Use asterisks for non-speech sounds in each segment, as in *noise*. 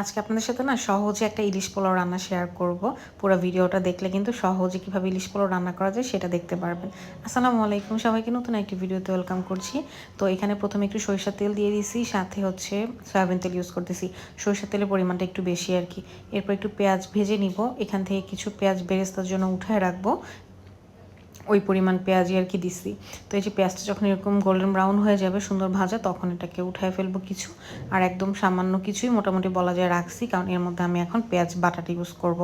আজকে আপনাদের সাথে না সহজে একটা ইলিশ পোলাও রান্না শেয়ার করব। পুরো ভিডিওটা দেখলে কিন্তু সহজে কীভাবে ইলিশ পোলাও রান্না করা যায় সেটা দেখতে পারবেন। আসসালামু আলাইকুম সবাইকে, নতুন একটি ভিডিওতে ওয়েলকাম করছি। তো এখানে প্রথমে একটু সরিষার তেল দিয়ে দিয়েছি সাথে হচ্ছে সয়াবিন তেল ইউজ করতেছি। সরিষার তেলের পরিমাণটা একটু বেশি আর কি। এরপর একটু পেঁয়াজ ভেজে নিব। এখান থেকে কিছু পেঁয়াজ বেরেস্তার জন্য উঠায় রাখব। ওই পরিমাণ পেঁয়াজই আর কি দিছি। তো এই যে পেঁয়াজটা যখন এরকম গোল্ডেন ব্রাউন হয়ে যাবে, সুন্দর ভাজা, তখন এটাকে উঠায় ফেলব কিছু। আর একদম সামান্য কিছুই মোটামুটি বলা যায় রাখছি, কারণ এর মধ্যে আমি এখন পেঁয়াজ বাটাটা ইউজ করব।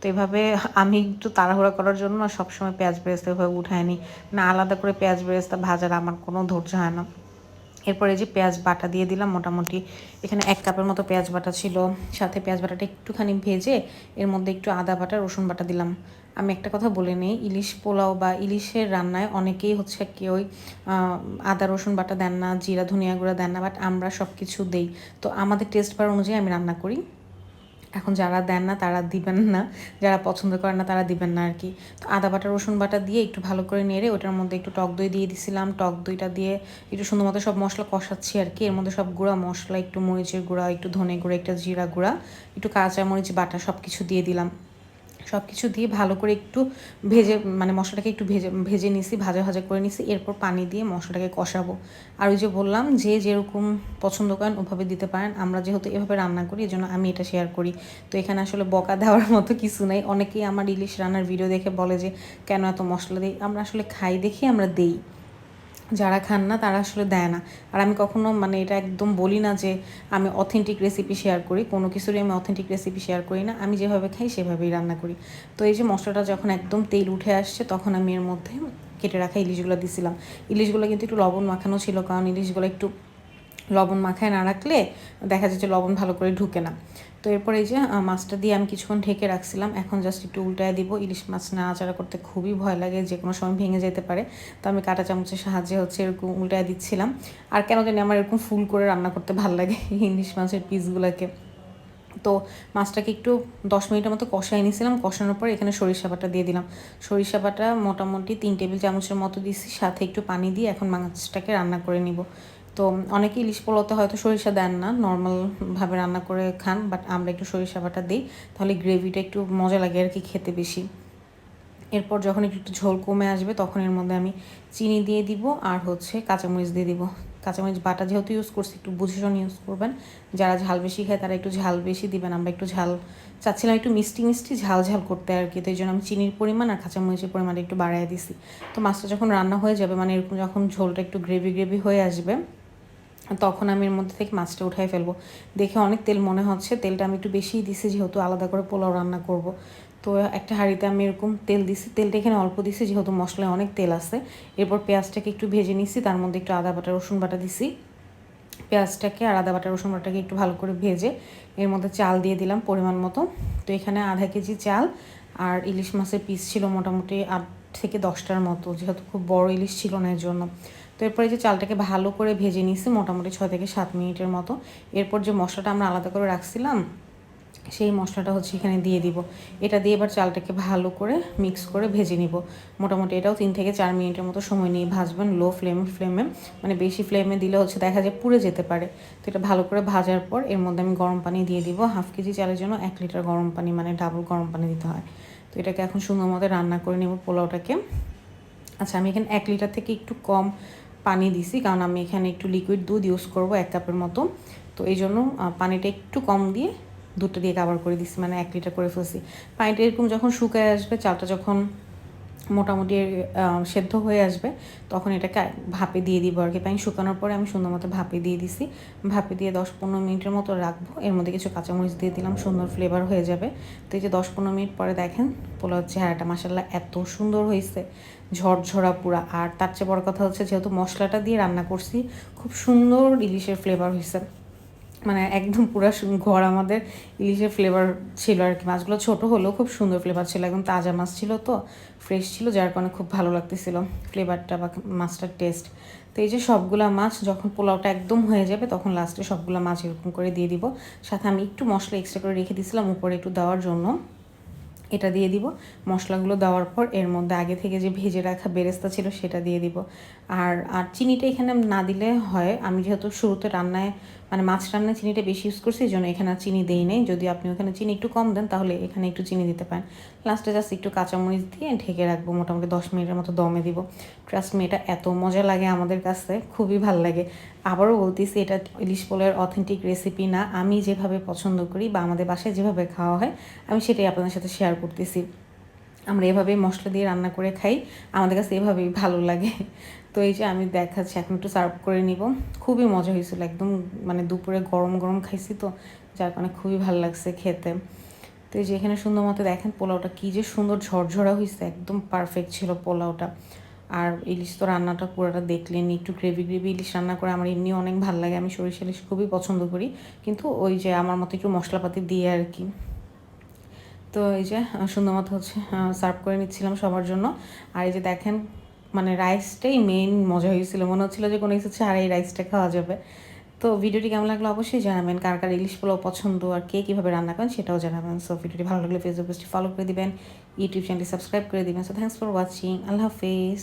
তো এভাবে আমি একটু তাড়াহুড়া করার জন্য না সবসময় পেঁয়াজ বেরেস্তা এভাবে উঠায় নিই না আলাদা করে পেঁয়াজ বেরেস্তা ভাজার আমার কোনো ধৈর্য হয় না। এরপরে যে পেঁয়াজ বাটা দিয়ে দিলাম মোটামুটি, এখানে এক কাপের মতো পেঁয়াজ বাটা ছিল। সাথে পেঁয়াজ বাটাটা একটুখানি ভেজে এর মধ্যে একটু আদা বাটা, রসুন বাটা দিলাম। আমি একটা কথা বলে নিই, ইলিশ পোলাও বা ইলিশের রান্নায় অনেকেই হচ্ছে কেউ আদা, রসুন বাটা দেন না, জিরা, ধনিয়া গুঁড়া দেন না বাট আমরা সব কিছু দেই। তো আমাদের টেস্ট বার অনুযায়ী আমি রান্না করি। এখন যারা দেন না, তারা দিবেন না। যারা পছন্দ করেন না, তারা দিবেন না আর কি তো আদা বাটা, রসুন বাটা দিয়ে একটু ভালো করে নেড়ে ওটার মধ্যে একটু টক দই দিয়ে দিছিলাম। টক দইটা দিয়ে একটু সুন্দর মতো সব মশলা কষাচ্ছি আর কি এর মধ্যে সব গুঁড়া মশলা, একটু মরিচের গুঁড়া, একটু ধনে গুঁড়া, একটা জিরা গুঁড়া, একটু কাঁচা মরিচ বাটা সব কিছু দিয়ে দিলাম। সব কিছু দিয়ে ভালো করে একটু ভেজে মানে মশলাটাকে একটু ভেজে ভেজে নিছি, ভাজা ভাজা করে নিছি, এরপর পানি দিয়ে মশলাটাকে কষাবো। আর ওই যে বললাম যে যেরকম পছন্দ করেন ওভাবে দিতে পারেন। আমরা যেহেতু এভাবে রান্না করি এই জন্য আমি এটা শেয়ার করি। তো এখানে আসলে বকা দেওয়ার *laughs* মতো কিছু নাই। অনেকেই আমার ইলিশ রান্নার ভিডিও দেখে বলে যে, কেন এত মশলা দিই? আমরা আসলে খাই দেখি, আমরা দেই। যারা খান না, তারা আসলে দেয় না। আর আমি কখনো মানে এটা একদম বলি না যে আমি অথেন্টিক রেসিপি শেয়ার করি। কোনো কিছুরই আমি অথেন্টিক রেসিপি শেয়ার করি না। আমি যেভাবে খাই, সেভাবেই রান্না করি। তো এই যে মশলাটা যখন একদম তেল উঠে আসছে, তখন আমি এর মধ্যে কেটে রাখা ইলিশগুলো দিছিলাম। ইলিশগুলো কিন্তু একটু লবণ মাখানো ছিল, কারণ ইলিশগুলো একটু লবণ মাখায় না রাখলে দেখা যাচ্ছে লবণ ভালো করে ঢুকে না। তো এরপরে এই যে মাছটা দিয়ে আমি কিছুক্ষণ ঢেকে রাখছিলাম। এখন জাস্ট একটু উল্টায় দিব। ইলিশ মাছ না নাড়াচাড়া করতে খুবই ভয় লাগে, যে কোনো সময় ভেঙে যেতে পারে। তো আমি কাটা চামচের সাহায্যে হচ্ছে এরকম উল্টায় দিচ্ছিলাম। আর কেন জানি আমার এরকম ফুল করে রান্না করতে ভালো লাগে ইলিশ মাছের পিসগুলোকে। তো মাছটাকে একটু দশ মিনিটের মতো কষাই নিয়েছিলাম। কষানোর পর এখানে সরিষা বাটা দিয়ে দিলাম। সরিষা বাটা মোটামুটি তিন টেবিল চামচের মতো দিয়েছি। সাথে একটু পানি দিয়ে এখন মাছটাকে রান্না করে নিব। তো অনেকে ইলিশ পোলাওতে হয়তো সরিষা দেন না নর্মালভাবে রান্না করে খান বাট আমরা একটু সরিষা বাটা দিই, তাহলে গ্রেভিটা একটু মজা লাগে আর কি খেতে বেশি। এরপর যখন একটু ঝোল কমে আসবে, তখন এর মধ্যে আমি চিনি দিয়ে দিব আর হচ্ছে কাঁচামরিচ দিয়ে দিব। কাঁচামরিচ বাটা যেহেতু ইউজ করছি, একটু বুঝে ইউজ করবেন। যারা ঝাল বেশি খায়, তারা একটু ঝাল বেশি দিবেন। আমরা একটু ঝাল চাচ্ছিলাম একটু মিষ্টি মিষ্টি, ঝাল ঝাল করতে আর কি। তো এই জন্য আমি চিনির পরিমাণ আর কাঁচামরিচের পরিমাণটা একটু বাড়াই দিছি। তো মাছটা যখন রান্না হয়ে যাবে মানে এরকম যখন ঝোলটা একটু গ্রেভি গ্রেভি হয়ে আসবে তখন আমি এর মধ্যে থেকে মাছটা উঠাই ফেলব। দেখে অনেক তেল মনে হচ্ছে, তেলটা আমি একটু বেশিই দিছি যেহেতু আলাদা করে পোলাও রান্না করব। তো একটা হাঁড়িতে আমি এরকম তেল দিছি, তেলটা এখানে অল্প দিছি যেহেতু মশলায় অনেক তেল আছে। এরপর পেঁয়াজটাকে একটু ভেজে নিছি, তার মধ্যে একটু আদা বাটা, রসুন বাটা দিছি। পেঁয়াজটাকে আর আদা বাটা, রসুন বাটাকে একটু ভালো করে ভেজে এর মধ্যে চাল দিয়ে দিলাম পরিমাণ মতো। তো এখানে আধা কেজি চাল আর ইলিশ মাছের পিস ছিল মোটামুটি আট থেকে দশটার মতো, যেহেতু খুব বড় ইলিশ ছিল না এর জন্য। তো এরপরে যে চালটাকে ভালো করে ভেজে নিয়েছি মোটামুটি ছয় থেকে সাত মিনিটের মতো। এরপর যে মশলাটা আমরা আলাদা করে রাখছিলাম, সেই মশলাটা হচ্ছে এখানে দিয়ে দিব। এটা দিয়ে এবার চালটাকে ভালো করে মিক্স করে ভেজে নিব। মোটামুটি এটাও তিন থেকে চার মিনিটের মতো সময় নিয়ে ভাজবেন লো ফ্লেম ফ্লেমে মানে বেশি ফ্লেমে দিলে হচ্ছে দেখা যায় পুড়ে যেতে পারে। তো এটা ভালো করে ভাজার পর এর মধ্যে আমি গরম পানি দিয়ে দিব। হাফ কেজি চালের জন্য এক লিটার গরম পানি মানে ডাবল গরম পানি দিতে হয়। তো এটাকে এখন সুন্দর মতো রান্না করে নেব পোলাওটাকে। আচ্ছা আমি এখানে এক লিটার থেকে একটু কম পানি দিছি, কারণ আমি এখানে একটু লিকুইড দুধ ইউজ করব এক কাপের মতো। তো এই জন্য পানিটা একটু কম দিয়ে দুধটা দিয়ে কাবার করে দিছি মানে এক লিটার করে ফেলছি। পানিটা এরকম যখন শুকায় আসবে, চালটা যখন মোটামুটি সেদ্ধ হয়ে আসবে, তখন এটাকে ভাপে দিয়ে দিব আর কি। পানি শুকানোর পরে আমি সুন্দর মতো ভাপে দিয়ে দিছি। ভাপে দিয়ে দশ পনেরো মিনিটের মতো রাখব। এর মধ্যে কিছু কাঁচামরিচ দিয়ে দিলাম, সুন্দর ফ্লেভার হয়ে যাবে। তো এই যে দশ পনেরো মিনিট পরে দেখেন পোলাও চেহারাটা মাসাল্লাহ এত সুন্দর হয়েছে, ঝরঝরা পুরা। আর তার চেয়ে বড় কথা হচ্ছে, যেহেতু মশলাটা দিয়ে রান্না করছি, খুব সুন্দর ইলিশের ফ্লেভার হয়েছে। মানে একদম পুরো ঘর আমাদের ইলিশের ফ্লেভার ছিল আর কি। মাছগুলো ছোট হলেও খুব সুন্দর ফ্লেভার ছিল, একদম তাজা মাছ ছিল তো ফ্রেশ ছিল, যার কারণে খুব ভালো লাগতেছিল ফ্লেভারটা বা মাছটার টেস্ট তো এই যে সবগুলা মাছ, যখন পোলাওটা একদম হয়ে যাবে, তখন লাস্টে সবগুলো মাছ এরকম করে দিয়ে দিব। সাথে আমি একটু মশলা এক্সট্রা করে রেখে দিয়েছিলাম উপরে একটু দেওয়ার জন্য। এটা দিয়ে দিব। মশলাগুলো দেওয়ার পর এর মধ্যে আগে থেকে যে ভেজে রাখা বেরেস্তা ছিল সেটা দিয়ে দিব। আর আর চিনিটা এখানে না দিলে হয়। আমি যেহেতু শুরুতে রান্নায় মানে মাছ রান্নায় চিনিটা বেশি ইউজ করছি, এই জন্য এখানে চিনি দেই নেই। যদি আপনি ওখানে চিনি একটু কম দেন, তাহলে এখানে একটু চিনি দিতে পারেন। লাস্টে জাস্ট একটু কাঁচামরিচ দিয়ে ঢেকে রাখব, মোটামুটি দশ মিনিটের মতো দমে দিব। ট্রাস্ট মি এটা এত মজা লাগে আমাদের কাছে, খুবই ভালো লাগে। আবারও বলতেছি, এটা ইলিশ পোলের অথেন্টিক রেসিপি না। আমি যেভাবে পছন্দ করি বা আমাদের বাসায় যেভাবে খাওয়া হয়, আমি সেটাই আপনাদের সাথে শেয়ার করতেছি। আমরা এভাবেই মশলা দিয়ে রান্না করে খাই। আমাদের কাছে এভাবেই ভালো লাগে। তো এই যে আমি দেখাচ্ছি, এখন একটু সার্ভ করে নিব। খুবই মজা হয়েছিল একদম মানে দুপুরে গরম গরম খাইছি তো, যার কারণে খুবই ভালো লাগছে খেতে। তো এই যে এখানে সুন্দর মতো দেখেন পোলাওটা কী যে সুন্দর ঝরঝরা হয়েছে, একদম পারফেক্ট ছিল পোলাওটা। আর ইলিশ তো রান্নাটা পুরোটা দেখলেন একটু গ্রেভি গ্রেভি ইলিশ রান্না করে আমার এমনি অনেক ভালো লাগে, আমি সরিষা ইলিশ খুবই পছন্দ করি। কিন্তু ওই যে আমার মতো একটু মশলাপাতি দিয়ে আর কি। তো এই যে সুন্দর মতো হচ্ছে সার্ভ করে নিচ্ছিলাম সবার জন্য। আর এই যে দেখেন মানে রাইসটাই মেইন মজা হয়েছিল। মনে হচ্ছিল যে কোনো কিছু আর এই রাইসটা খাওয়া যাবে। তো ভিডিওটি কেমন লাগল অবশ্যই জানাবেন। কার কার ইলিশ পোলাও পছন্দ আর কে কীভাবে রান্না করেন সেটাও জানাবেন। সো ভিডিওটি ভালো লাগলে ফেসবুক পেজটি ফলো করে দেবেন। ইউটিউব চ্যানেলটি সাবস্ক্রাইব করে দিবেন। সো থ্যাংকস ফর ওয়াচিং আল্লাহ হাফেজ।